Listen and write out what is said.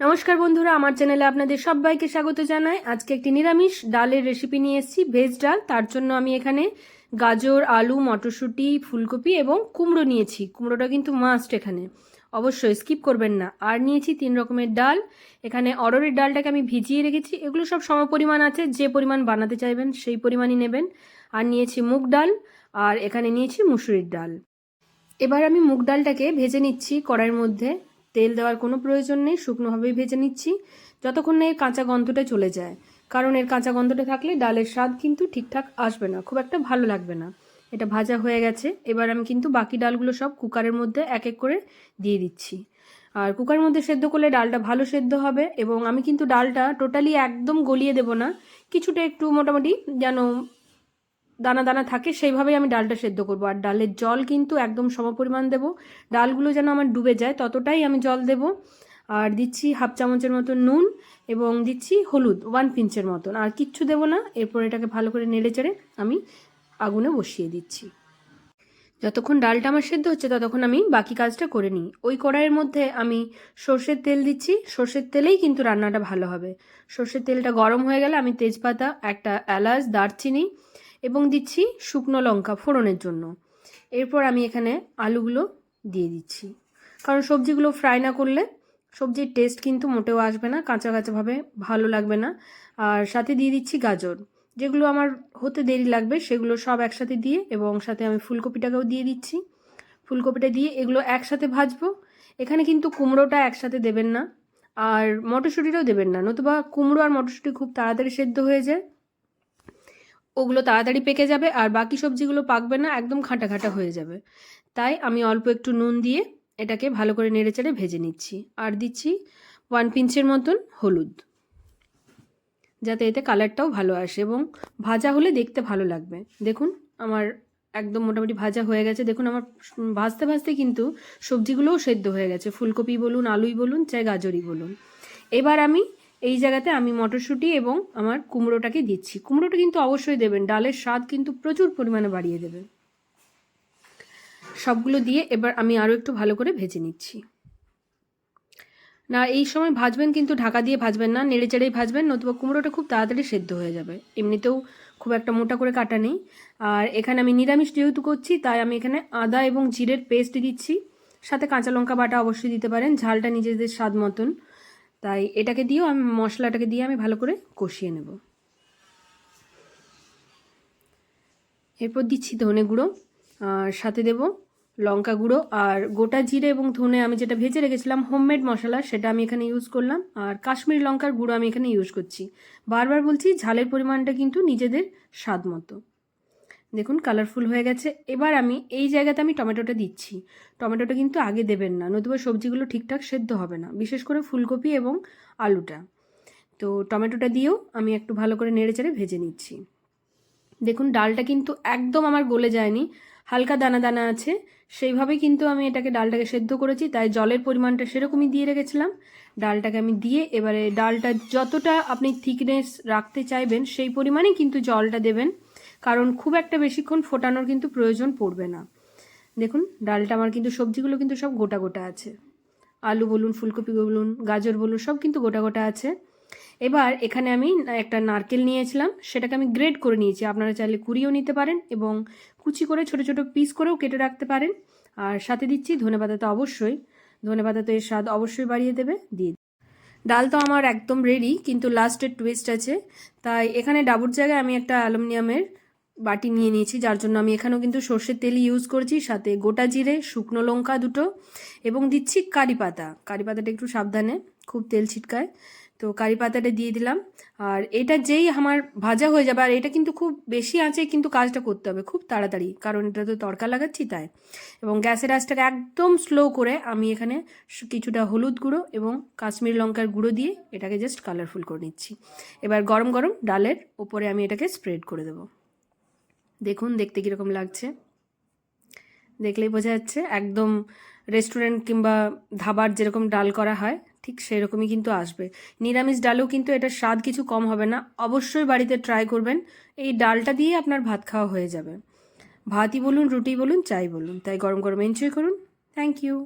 নমস্কার বন্ধুরা, আমার চ্যানেলে আপনাদের সবাইকে স্বাগত জানাই। আজকে একটি নিরামিষ ডালের রেসিপি নিয়ে এসেছি ভেজ ডাল। তার জন্য আমি এখানে গাজর, আলু, মটরশুঁটি, ফুলকপি এবং কুমড়ো নিয়েছি। কুমড়োটা কিন্তু মাস্ট এখানে। অবশ্যই স্কিপ করবেন না। আর নিয়েছি তিন রকমের ডাল। এখানে অরড়ের ডালটাকে আমি ভিজিয়ে রেখেছি। এগুলো সব সমপরিমাণ আছে। যে পরিমাণ বানাতে চাইবেন সেই পরিমাণই নেবেন। আর নিয়েছি মুগ ডাল। আর এখানে নিয়েছি মুসুরির ডাল। এবার আমি মুগ ডালটাকে ভেজে নিচ্ছি কড়াইয়ের মধ্যে। তেল দেওয়ার কোনো প্রয়োজন নেই, শুকনোভাবেই ভেজে নিচ্ছি। যতক্ষণ না এর কাঁচা গন্ধটা চলে যায়। কারণ এর কাঁচা গন্ধটা থাকলে ডালের স্বাদ কিন্তু ঠিকঠাক আসবে না, খুব একটা ভালো লাগবে না। এটা ভাজা হয়ে গেছে। এবার আমি কিন্তু বাকি ডালগুলো সব কুকারের মধ্যে এক এক করে দিয়ে দিচ্ছি। আর কুকারের মধ্যে সেদ্ধ করলে ডালটা ভালো সেদ্ধ হবে এবং আমি কিন্তু ডালটা টোটালি একদম গলিয়ে দেব না। কিছুটা একটু মোটামুটি যেন দানা দানা থাকে, সেইভাবেই আমি ডালটা সেদ্ধ করব। আর ডালের জল কিন্তু একদম সমপরিমাণ দেব। ডালগুলো যেন আমার ডুবে যায়, ততটাই আমি জল দেব। আর দিচ্ছি হাফ চামচের মতো নুন এবং দিচ্ছি হলুদ ওয়ান পিঞ্চের মতন। আর কিচ্ছু দেবো না, এরপর এটাকে ভালো করে নেড়ে চেড়ে আমি আগুনে বসিয়ে দিচ্ছি। যতক্ষণ ডালটা আমার সেদ্ধ হচ্ছে, ততক্ষণ আমি বাকি কাজটা করে নিই। ওই কড়াইয়ের মধ্যে আমি সর্ষের তেল দিচ্ছি। সর্ষের তেলেই কিন্তু রান্নাটা ভালো হবে। সর্ষের তেলটা গরম হয়ে গেলে আমি তেজপাতা, একটা এলাচ, দারচিনি এবং দিচ্ছি শুকনো লঙ্কা ফোড়নের জন্য। এরপর আমি এখানে আলুগুলো দিয়ে দিচ্ছি। কারণ সবজিগুলো ফ্রাই না করলে সবজির টেস্ট কিন্তু মোটেও আসবে না কাঁচা কাঁচাভাবে ভালো লাগবে না। আর সাথে দিয়ে দিচ্ছি গাজর। যেগুলো আমার হতে দেরি লাগবে সেগুলো সব একসাথে দিয়ে এবং সাথে আমি ফুলকপিটাকেও দিয়ে দিচ্ছি। ফুলকপিটা দিয়ে এগুলো একসাথে ভাজবো। এখানে কিন্তু কুমড়োটা একসাথে দেবেন না। আর মটরশুঁটিটাও দেবেন না, নতুবা কুমড়ো আর মটরশুঁটি খুব তাড়াতাড়ি সেদ্ধ হয়ে যায়। ওগুলো তাড়াতাড়ি পেকে যাবে আর বাকি সবজিগুলো পাকবে না, একদম খাঁটা খাঁটা হয়ে যাবে। তাই আমি অল্প একটু নুন দিয়ে এটাকে ভালো করে নেড়েচেড়ে ভেজে নিচ্ছি আর দিচ্ছি ওয়ান পিঞ্চের মতন হলুদ। যাতে এতে কালারটাও ভালো আসে এবং ভাজা হলে দেখতে ভালো লাগবে। দেখুন, আমার একদম মোটামুটি ভাজা হয়ে গেছে। দেখুন, আমার ভাজতে ভাজতে কিন্তু সবজিগুলোও সেদ্ধ হয়ে গেছে। ফুলকপি বলুন, আলুই বলুন, চাই গাজরই বলুন। এবার আমি এই জায়গাতে আমি মটরশুঁটি এবং আমার কুমড়োটাকে দিচ্ছি। কুমড়োটা কিন্তু অবশ্যই দেবেন। ডালের স্বাদ কিন্তু প্রচুর পরিমাণে বাড়িয়ে দেবে। সবগুলো দিয়ে এবার আমি আরও একটু ভালো করে ভেজে নিচ্ছি। না, এই সময় ভাজবেন কিন্তু ঢাকা দিয়ে ভাজবেন না নেড়ে চেড়েই ভাজবেন, নতুবা কুমড়োটা খুব তাড়াতাড়ি সেদ্ধ হয়ে যাবে। এমনিতেও খুব একটা মোটা করে কাটা নেই। আর এখানে আমি নিরামিষ যেহেতু করছি, তাই আমি এখানে আদা এবং জিরের পেস্ট দিচ্ছি। সাথে কাঁচা লঙ্কা বাটা অবশ্যই দিতে পারেন। ঝালটা নিজেদের স্বাদ মতন। তাই এটাকে দিয়েও আমি মশলাটাকে দিয়ে আমি ভালো করে কষিয়ে নেব। এরপর দিচ্ছি ধনে গুঁড়ো, আর সাথে দেব লঙ্কা গুঁড়ো, আর গোটা জিরে এবং ধনে আমি যেটা ভেজে রেখেছিলাম হোমমেড মশলা সেটা আমি এখানে ইউজ করলাম, আর কাশ্মীরি লঙ্কার গুঁড়ো আমি এখানে ইউজ করছি। বারবার বলছি ঝালের পরিমাণটা কিন্তু নিজেদের স্বাদ মতো। দেখুন কালারফুল হয়ে গেছে। এবার আমি এই জায়গাতে আমি টমেটোটা দিচ্ছি। টমেটোটা কিন্তু আগে দেবেন না, নতুবা সবজিগুলো ঠিকঠাক সেদ্ধ হবে না, বিশেষ করে ফুলকপি এবং আলুটা। তো টমেটোটা দিয়েও আমি একটু ভালো করে নেড়ে চেড়ে ভেজে নিচ্ছি। দেখুন, ডালটা কিন্তু একদম আমার গলে যায়নি, হালকা দানা দানা আছে সেইভাবেই কিন্তু আমি এটাকে ডালটাকে সেদ্ধ করেছি, তাই জলের পরিমাণটা সেরকমই দিয়ে রেখেছিলাম। ডালটাকে আমি দিয়ে এবারে ডালটা যতটা আপনি থিকনেস রাখতে চাইবেন, সেই পরিমাণেই কিন্তু জলটা দেবেন। কারণ খুব একটা বেশিক্ষণ ফোটানোর কিন্তু প্রয়োজন পড়বে না। দেখুন, ডালটা আমার কিন্তু, সবজিগুলো কিন্তু সব গোটা গোটা আছে। আলু বলুন, ফুলকপি বলুন, গাজর বলুন, সব কিন্তু গোটা গোটা আছে। এবার এখানে আমি একটা নারকেল নিয়েছিলাম, সেটাকে আমি গ্রেড করে নিয়েছি। আপনারা চাইলে কুড়িয়েও নিতে পারেন এবং কুচি করে ছোট ছোট পিস করেও কেটে রাখতে পারেন। আর সাথে দিচ্ছি ধনে পাতা তো অবশ্যই। ধনে পাতা তো এর স্বাদ অবশ্যই বাড়িয়ে দেবে, দিয়ে ডাল তো আমার একদম রেডি কিন্তু লাস্টের টুইস্ট আছে। তাই এখানে ডাবুর জায়গায় আমি একটা অ্যালুমিনিয়ামের বাটি নিয়ে নিয়েছি, যার জন্য আমি এখানেও কিন্তু সর্ষের তেল ইউজ করছি, সাথে গোটা জিরে, শুকনো লঙ্কা দুটো, এবং দিচ্ছি কারি পাতা। কারি পাতাটা একটু সাবধানে, খুব তেল ছিটকায়। তো কারি পাতাটা দিয়ে দিলাম। আর এটা যেই আমার ভাজা হয়ে যাবে, আর এটা কিন্তু খুব বেশি আঁচে কিন্তু কাজটা করতে হবে, খুব তাড়াতাড়ি, কারণ এটা তো তড়কা লাগাচ্ছি তাই। এবং গ্যাসের আঁচটাকে একদম স্লো করে আমি এখানে কিছুটা হলুদ গুঁড়ো এবং কাশ্মীর লঙ্কার গুঁড়ো দিয়ে এটাকে জাস্ট কালারফুল করে নিচ্ছি। এবার গরম গরম ডালের ওপরে আমি এটাকে স্প্রেড করে দেবো। দেখুন, দেখতে কীরকম লাগছে। দেখলেই বোঝা যাচ্ছে, একদম রেস্টুরেন্ট কিংবা ধাবার যেরকম ডাল করা হয়, ঠিক সেরকমই কিন্তু আসবে। নিরামিষ ডালও কিন্তু এটার স্বাদ কিছু কম হবে না, অবশ্যই বাড়িতে ট্রাই করবেন। এই ডালটা দিয়ে আপনার ভাত খাওয়া হয়ে যাবে। ভাতই বলুন, রুটি বলুন, চাই বলুন। তাই গরম গরম এনজয় করুন। Thank you